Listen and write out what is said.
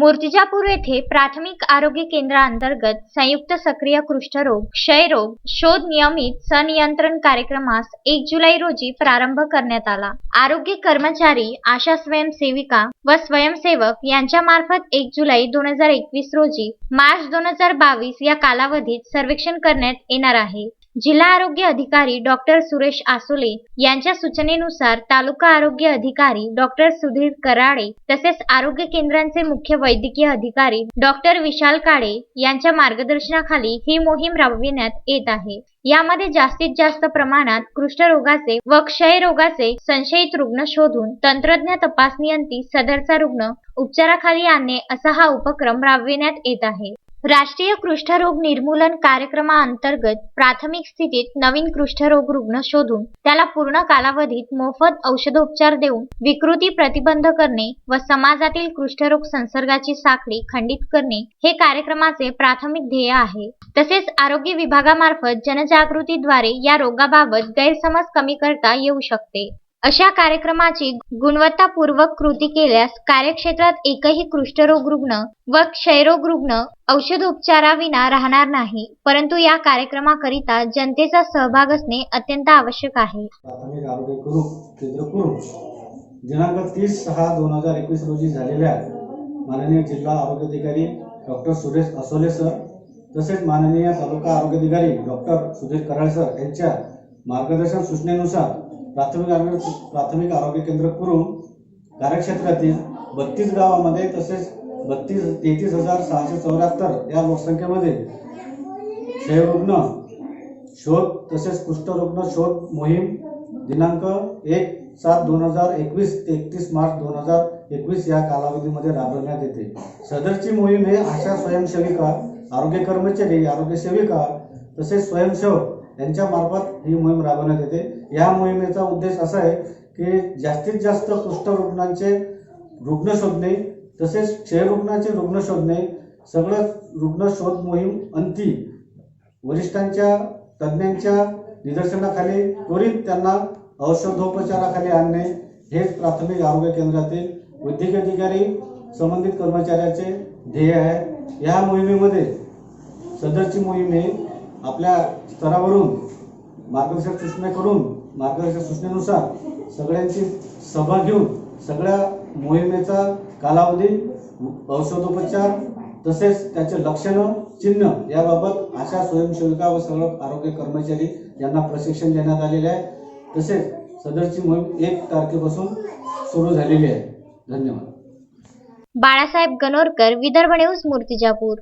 मूर्तिजापूर येथे प्राथमिक आरोग्य केंद्रांतर्गत संयुक्त सक्रिय कुष्ठरोग क्षयरोग शोध नियमित सनियंत्रण कार्यक्रमास एक जुलै रोजी प्रारंभ करण्यात आला. आरोग्य कर्मचारी आशा स्वयंसेविका व स्वयंसेवक यांच्या मार्फत एक जुलै दोन हजार एकवीस रोजी मार्च दोन हजार बावीस या कालावधीत सर्वेक्षण करण्यात येणार आहे. जिल्हा आरोग्य अधिकारी डॉक्टर सुरेश आसोले यांच्या सूचनेनुसार तालुका आरोग्य अधिकारी डॉक्टर सुधीर कराडे तसेच आरोग्य केंद्रांचे मुख्य वैद्यकीय अधिकारी डॉक्टर विशाल काळे यांच्या मार्गदर्शनाखाली ही मोहीम राबविण्यात येत आहे. यामध्ये जास्तीत जास्त प्रमाणात कुष्ठरोगाचे व क्षयरोगाचे संशयित रुग्ण शोधून तंत्रज्ञ तपासणीअंती सदरचा रुग्ण उपचाराखाली आणणे असा हा उपक्रम राबविण्यात येत आहे. राष्ट्रीय कुष्ठरोग निर्मूलन कार्यक्रमाअंतर्गत प्राथमिक स्थितीत नवीन कुष्ठरोग रुग्ण शोधून त्याला पूर्ण कालावधीत मोफत औषधोपचार देऊन विकृती प्रतिबंध करणे व समाजातील कुष्ठरोग संसर्गाची साखळी खंडित करणे हे कार्यक्रमाचे प्राथमिक ध्येय आहे. तसेच आरोग्य विभागामार्फत जनजागृतीद्वारे या रोगाबाबत गैरसमज कमी करता येऊ शकते. अशा कार्यक्रमाची गुणवत्तापूर्वक कृती केल्यास कार्यक्षेत्रात एकही कुष्ठरोग रुग्ण व क्षयरोग रुग्ण औषधोपचाराविना राहणार नाही. परंतु या कार्यक्रमाकरिता जनतेचा सहभाग असणे अत्यंत आवश्यक आहे. दिनांक तीस सहा दोन हजार एकवीस रोजी झालेल्या माननीय जिल्हा आरोग्य अधिकारी डॉक्टर सुरेश असोले सर तसेच माननीय तालुका आरोग्य अधिकारी डॉक्टर सुधीर कराळ सर यांच्या मार्गदर्शन सूचनेनुसार प्राथमिक आरोग्य प्राथमिक आरोग्य केंद्र करून कार्यक्षेत्रातील बत्तीस गावामध्ये तसेच बत्तीस तेहतीस हजार सहाशे चौऱ्याहत्तर या लोकसंख्येमध्ये क्षयरुग्ण शोध तसेच कुष्ठरुग्ण शोध मोहीम दिनांक एक सात दोन हजार एकवीस ते एकतीस मार्च दोन हजार एकवीस या कालावधीमध्ये राबवण्यात येते. सदरची मोहीम हे आशा स्वयंसेविका आरोग्य कर्मचारी आरोग्य सेविका तसेच स्वयंसेवक यांच्यामार्फत ही मोहीम राबवण्यात येते. या मोहिमेचा उद्देश असा आहे की जास्तीत जास्त कुष्ठरुग्णांचे रुग्ण शोधणे तसेच क्षयरुग्णाचे रुग्ण शोधणे सगळं रुग्ण शोध मोहीम अंती वरिष्ठांच्या तज्ज्ञांच्या निदर्शनाखाली त्वरित त्यांना औषधोपचाराखाली आणणे हेच प्राथमिक आरोग्य केंद्रातील वैद्यकीय अधिकारी संबंधित कर्मचाऱ्याचे ध्येय आहे. या मोहिमेमध्ये सदरची मोहीम ही आपल्या स्तरावरून मार्गदर्शक सूचनेकडून मार्गदर्शक सूचनेनुसार सगळ्यांची सभा घेऊन सगळ्या मोहिमेचा कालावधी औषधोपचार तसेच त्याचे लक्षणं चिन्ह याबाबत आशा स्वयंसेविका व सर्व आरोग्य कर्मचारी यांना प्रशिक्षण देण्यात आलेले आहे. तसेच सदरची मोहीम एक तारखेपासून सुरू झालेली आहे. धन्यवाद. बाळासाहेब गणोरकर विदर्भ न्यूज मूर्तिजापूर.